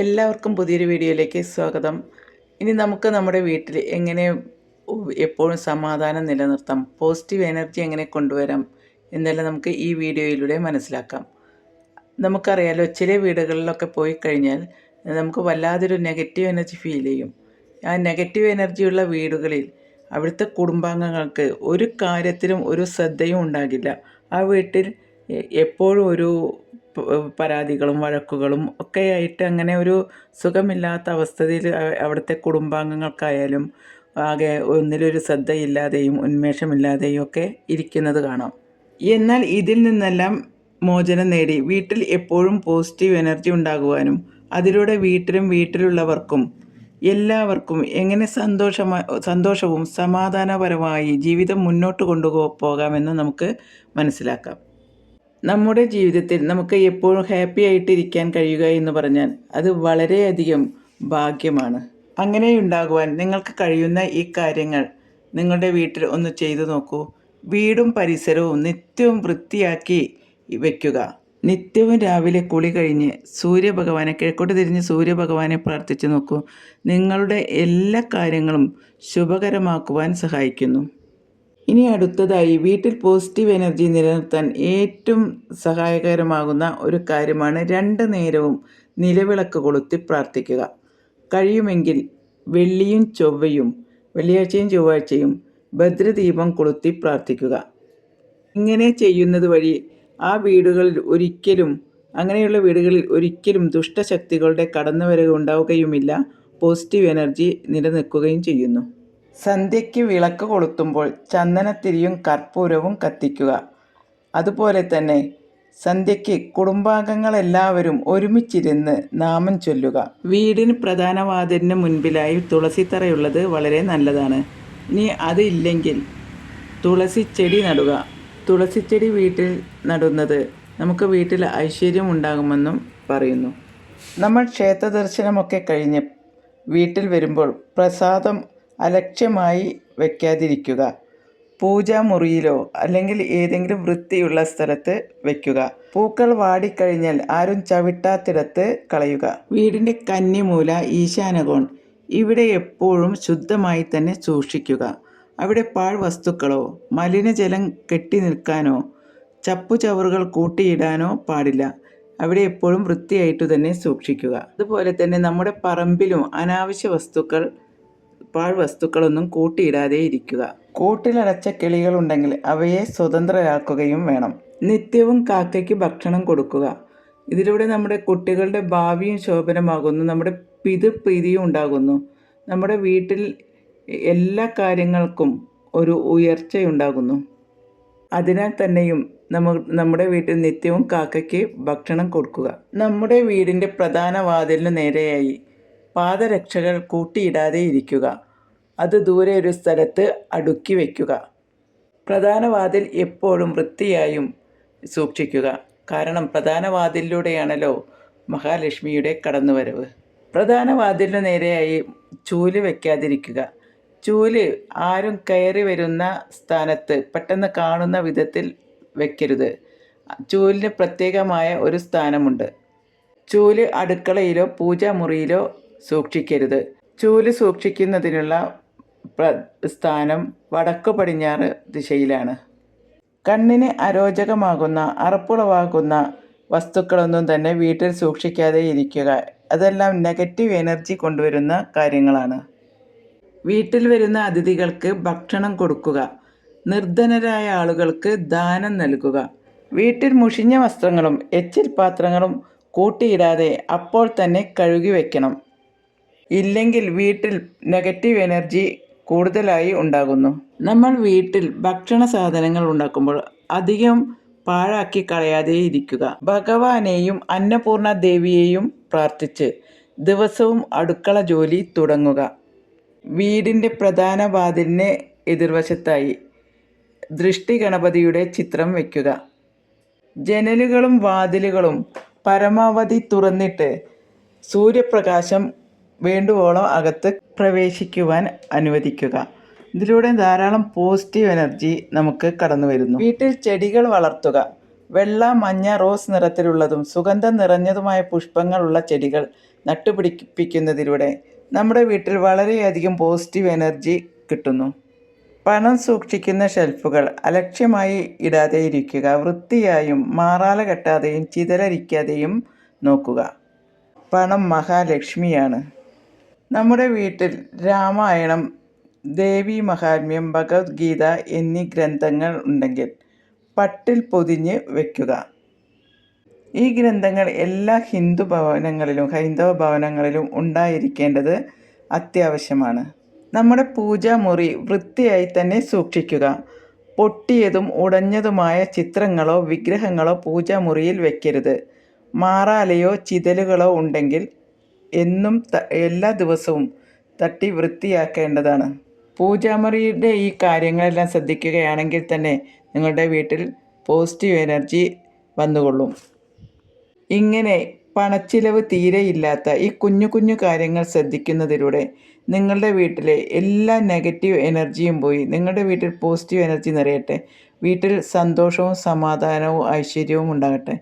എല്ലാവർക്കും പുതിയൊരു വീഡിയോയിലേക്ക് സ്വാഗതം. ഇനി നമുക്ക് നമ്മുടെ വീട്ടിൽ എങ്ങനെ എപ്പോഴും സമാധാനം നിലനിർത്താം പോസിറ്റീവ് എനർജി എങ്ങനെ കൊണ്ടുവരാം എന്നെല്ലാം നമുക്ക് ഈ വീഡിയോയിലൂടെ മനസ്സിലാക്കാം. നമുക്കറിയാലോ ചില വീടുകളിലൊക്കെ പോയി കഴിഞ്ഞാൽ നമുക്ക് വല്ലാതൊരു നെഗറ്റീവ് എനർജി ഫീൽ ചെയ്യും. ആ നെഗറ്റീവ് എനർജിയുള്ള വീടുകളിൽ അവിടുത്തെ കുടുംബാംഗങ്ങൾക്ക് ഒരു കാര്യത്തിലും ഒരു ശ്രദ്ധയും ഉണ്ടാകില്ല. ആ വീട്ടിൽ എപ്പോഴും ഒരു പരാതികളും വഴക്കുകളും ഒക്കെയായിട്ട് അങ്ങനെ ഒരു സുഖമില്ലാത്ത അവസ്ഥയിൽ അവിടുത്തെ കുടുംബാംഗങ്ങൾക്കായാലും ആകെ ഒന്നിലൊരു ശ്രദ്ധയില്ലാതെയും ഉന്മേഷമില്ലാതെയും ഒക്കെ ഇരിക്കുന്നത് കാണാം. എന്നാൽ ഇതിൽ നിന്നെല്ലാം മോചനം നേടി. വീട്ടിൽ എപ്പോഴും പോസിറ്റീവ് എനർജി ഉണ്ടാകുവാനും അതിലൂടെ വീട്ടിലും വീട്ടിലുള്ളവർക്കും എല്ലാവർക്കും എങ്ങനെ സന്തോഷമായി സന്തോഷവും സമാധാനപരമായി ജീവിതം മുന്നോട്ട് കൊണ്ടുപോകാമെന്ന് നമുക്ക് മനസ്സിലാക്കാം. നമ്മുടെ ജീവിതത്തിൽ നമുക്ക് എപ്പോഴും ഹാപ്പി ആയിട്ടിരിക്കാൻ കഴിയുക എന്ന് പറഞ്ഞാൽ അത് വളരെയധികം ഭാഗ്യമാണ്. അങ്ങനെ അങ്ങനെയുണ്ടാകുവാൻ നിങ്ങൾക്ക് കഴിയുന്ന ഈ കാര്യങ്ങൾ നിങ്ങളുടെ വീട്ടിൽ ഒന്ന് ചെയ്തു നോക്കൂ. വീടും പരിസരവും നിത്യവും വൃത്തിയാക്കി വയ്ക്കുക നിത്യവും രാവിലെ കുളി കഴിഞ്ഞ് സൂര്യഭഗവാനെ കിഴക്കോട്ട് തിരിഞ്ഞ് സൂര്യഭഗവാനെ പ്രാർത്ഥിച്ചു നോക്കൂ. നിങ്ങളുടെ എല്ലാ കാര്യങ്ങളും ശുഭകരമാക്കുവാൻ സഹായിക്കുന്നു. ഇനി അടുത്തതായി വീട്ടിൽ പോസിറ്റീവ് എനർജി നിലനിർത്താൻ ഏറ്റവും സഹായകരമാകുന്ന ഒരു കാര്യമാണ് രണ്ട് നേരവും നിലവിളക്ക് കൊളുത്തി പ്രാർത്ഥിക്കുക. കഴിയുമെങ്കിൽ വെള്ളിയും ചൊവ്വയും വെള്ളിയാഴ്ചയും ചൊവ്വാഴ്ചയും ഭദ്രദീപം കൊളുത്തി പ്രാർത്ഥിക്കുക. ഇങ്ങനെ ചെയ്യുന്നത് വഴി ആ വീടുകളിൽ ഒരിക്കലും അങ്ങനെയുള്ള വീടുകളിൽ ഒരിക്കലും ദുഷ്ടശക്തികളുടെ കടന്നുവരവ് ഉണ്ടാവുകയുമില്ല. പോസിറ്റീവ് എനർജി നിലനിൽക്കുകയും ചെയ്യുന്നു. സന്ധ്യയ്ക്ക് വിളക്ക് കൊളുത്തുമ്പോൾ ചന്ദനത്തിരിയും കർപ്പൂരവും കത്തിക്കുക. അതുപോലെ തന്നെ സന്ധ്യയ്ക്ക് കുടുംബാംഗങ്ങളെല്ലാവരും ഒരുമിച്ചിരുന്ന് നാമം ചൊല്ലുക. വീടിന് പ്രധാന വാതിലിന് മുൻപിലായി തുളസിത്തറയുള്ളത് വളരെ നല്ലതാണ്. ഇനി അതില്ലെങ്കിൽ തുളസിച്ചെടി നടുക. തുളസിച്ചെടി വീട്ടിൽ നടുന്നത് നമുക്ക് വീട്ടിൽ ഐശ്വര്യം ഉണ്ടാകുമെന്നും പറയുന്നു. നമ്മൾ ക്ഷേത്ര ദർശനമൊക്കെ കഴിഞ്ഞ് വീട്ടിൽ വരുമ്പോൾ പ്രസാദം അലക്ഷ്യമായി വയ്ക്കാതിരിക്കുക പൂജാമുറിയിലോ അല്ലെങ്കിൽ ഏതെങ്കിലും വൃത്തിയുള്ള സ്ഥലത്ത് വയ്ക്കുക പൂക്കൾ വാടിക്കഴിഞ്ഞാൽ ആരും ചവിട്ടാത്തിടത്ത് കളയുക. വീടിന്റെ കന്നിമൂല ഈശാനകോൺ ഇവിടെ എപ്പോഴും ശുദ്ധമായി തന്നെ സൂക്ഷിക്കുക. അവിടെ പാഴ്വസ്തുക്കളോ മലിനജലം കെട്ടി നിൽക്കാനോ ചപ്പുചവറുകൾ കൂട്ടിയിടാനോ പാടില്ല. അവിടെ എപ്പോഴും വൃത്തിയായിട്ട് തന്നെ സൂക്ഷിക്കുക. അതുപോലെ തന്നെ നമ്മുടെ പറമ്പിലും അനാവശ്യ വസ്തുക്കൾ പാഴ്വസ്തുക്കളൊന്നും കൂട്ടിയിടാതെ ഇരിക്കുക. കൂട്ടിലടച്ച കിളികളുണ്ടെങ്കിൽ അവയെ സ്വതന്ത്രരാക്കുകയും വേണം. നിത്യവും കാക്കയ്ക്ക് ഭക്ഷണം കൊടുക്കുക. ഇതിലൂടെ നമ്മുടെ കുട്ടികളുടെ ഭാവിയും ശോഭനമാകുന്നു. നമ്മുടെ പിതൃപ്രീതിയും ഉണ്ടാകുന്നു. നമ്മുടെ വീട്ടിൽ എല്ലാ കാര്യങ്ങൾക്കും ഒരു ഉയർച്ചയുണ്ടാകുന്നു. അതിനാൽ തന്നെയും നമ്മ നമ്മുടെ വീട്ടിൽ നിത്യവും കാക്കയ്ക്ക് ഭക്ഷണം കൊടുക്കുക. നമ്മുടെ വീടിന്റെ പ്രധാന വാതിലിന് നേരെയായി പാദരക്ഷകൾ കൂട്ടിയിടാതെ ഇരിക്കുക. അത് ദൂരെ ഒരു സ്ഥലത്ത് അടുക്കി വയ്ക്കുക. പ്രധാന വാതിൽ എപ്പോഴും വൃത്തിയായും സൂക്ഷിക്കുക. കാരണം പ്രധാന വാതിലിലൂടെയാണല്ലോ മഹാലക്ഷ്മിയുടെ കടന്നുവരവ്. പ്രധാന വാതിലിനു നേരെയായി ചൂൽ വയ്ക്കാതിരിക്കുക. ചൂൽ ആരും കയറി വരുന്ന സ്ഥാനത്ത് പെട്ടെന്ന് കാണുന്ന വിധത്തിൽ വയ്ക്കരുത്. ചൂലിന് പ്രത്യേകമായ ഒരു സ്ഥാനമുണ്ട്. ചൂൽ അടുക്കളയിലോ പൂജാമുറിയിലോ സൂക്ഷിക്കരുത്. ചൂൽ സൂക്ഷിക്കുന്നതിനുള്ള സ്ഥാനം വടക്കു പടിഞ്ഞാറ് ദിശയിലാണ്. കണ്ണിന് അരോചകമാകുന്ന അറപ്പുളവാകുന്ന വസ്തുക്കളൊന്നും തന്നെ വീട്ടിൽ സൂക്ഷിക്കാതെ ഇരിക്കുക. അതെല്ലാം നെഗറ്റീവ് എനർജി കൊണ്ടുവരുന്ന കാര്യങ്ങളാണ്. വീട്ടിൽ വരുന്ന അതിഥികൾക്ക് ഭക്ഷണം കൊടുക്കുക. നിർധനരായ ആളുകൾക്ക് ദാനം നൽകുക. വീട്ടിൽ മുഷിഞ്ഞ വസ്ത്രങ്ങളും എച്ചിൽ പാത്രങ്ങളും കൂട്ടിയിടാതെ അപ്പോൾ തന്നെ കഴുകി വയ്ക്കണം ഇല്ലെങ്കിൽ വീട്ടിൽ നെഗറ്റീവ് എനർജി കൂടുതലായി ഉണ്ടാകുന്നു. നമ്മൾ വീട്ടിൽ ഭക്ഷണ സാധനങ്ങൾ ഉണ്ടാക്കുമ്പോൾ അധികം പാഴാക്കി കളയാതെ ഇരിക്കുക ഭഗവാനെയും അന്നപൂർണ ദേവിയെയും പ്രാർത്ഥിച്ച് ദിവസവും അടുക്കള ജോലി തുടങ്ങുക. വീടിന്റെ പ്രധാന വാതിലിന് എതിർവശത്തായി ദൃഷ്ടി ഗണപതിയുടെ ചിത്രം വയ്ക്കുക. ജനലുകളും വാതിലുകളും പരമാവധി തുറന്നിട്ട് സൂര്യപ്രകാശം വേണ്ടുവോളം അകത്ത് പ്രവേശിക്കുവാൻ അനുവദിക്കുക. ഇതിലൂടെ ധാരാളം പോസിറ്റീവ് എനർജി നമുക്ക് കടന്നു വരുന്നു. വീട്ടിൽ ചെടികൾ വളർത്തുക. വെള്ള മഞ്ഞ റോസ് നിറത്തിലുള്ളതും സുഗന്ധം നിറഞ്ഞതുമായ പുഷ്പങ്ങളുള്ള ചെടികൾ നട്ടുപിടിപ്പിക്കുന്നതിലൂടെ നമ്മുടെ വീട്ടിൽ വളരെയധികം പോസിറ്റീവ് എനർജി കിട്ടുന്നു. പണം സൂക്ഷിക്കുന്ന ഷെൽഫുകൾ അലക്ഷ്യമായി ഇടാതെ ഇരിക്കുക. വൃത്തിയായും മാറാല കെട്ടാതെയും ചിതലരിക്കാതെയും നോക്കുക. പണം മഹാലക്ഷ്മിയാണ്. നമ്മുടെ വീട്ടിൽ രാമായണം ദേവി മഹാത്മ്യം ഭഗവത്ഗീത എന്നീ ഗ്രന്ഥങ്ങൾ ഉണ്ടെങ്കിൽ പട്ടിൽ പൊതിഞ്ഞ് വയ്ക്കുക ഈ ഗ്രന്ഥങ്ങൾ എല്ലാ ഹിന്ദു ഭവനങ്ങളിലും ഹൈന്ദവ ഭവനങ്ങളിലും ഉണ്ടായിരിക്കേണ്ടത് അത്യാവശ്യമാണ്. നമ്മുടെ പൂജാമുറി വൃത്തിയായി തന്നെ സൂക്ഷിക്കുക. പൊട്ടിയതും ഉടഞ്ഞതുമായ ചിത്രങ്ങളോ വിഗ്രഹങ്ങളോ പൂജാമുറിയിൽ വയ്ക്കരുത് മാറാലയോ ചിതലുകളോ ഉണ്ടെങ്കിൽ എന്നും എല്ലാ ദിവസവും തട്ടി വൃത്തിയാക്കേണ്ടതാണ്. പൂജാമുറിയുടെ ഈ കാര്യങ്ങളെല്ലാം ശ്രദ്ധിക്കുകയാണെങ്കിൽ തന്നെ നിങ്ങളുടെ വീട്ടിൽ പോസിറ്റീവ് എനർജി വന്നുകൊള്ളും. ഇങ്ങനെ പണച്ചിലവ് തീരെയില്ലാത്ത ഈ കുഞ്ഞു കുഞ്ഞു കാര്യങ്ങൾ ശ്രദ്ധിക്കുന്നതിലൂടെ നിങ്ങളുടെ വീട്ടിലെ എല്ലാ നെഗറ്റീവ് എനർജിയും പോയി നിങ്ങളുടെ വീട്ടിൽ പോസിറ്റീവ് എനർജി നിറയട്ടെ. വീട്ടിൽ സന്തോഷവും സമാധാനവും ഐശ്വര്യവും ഉണ്ടാകട്ടെ.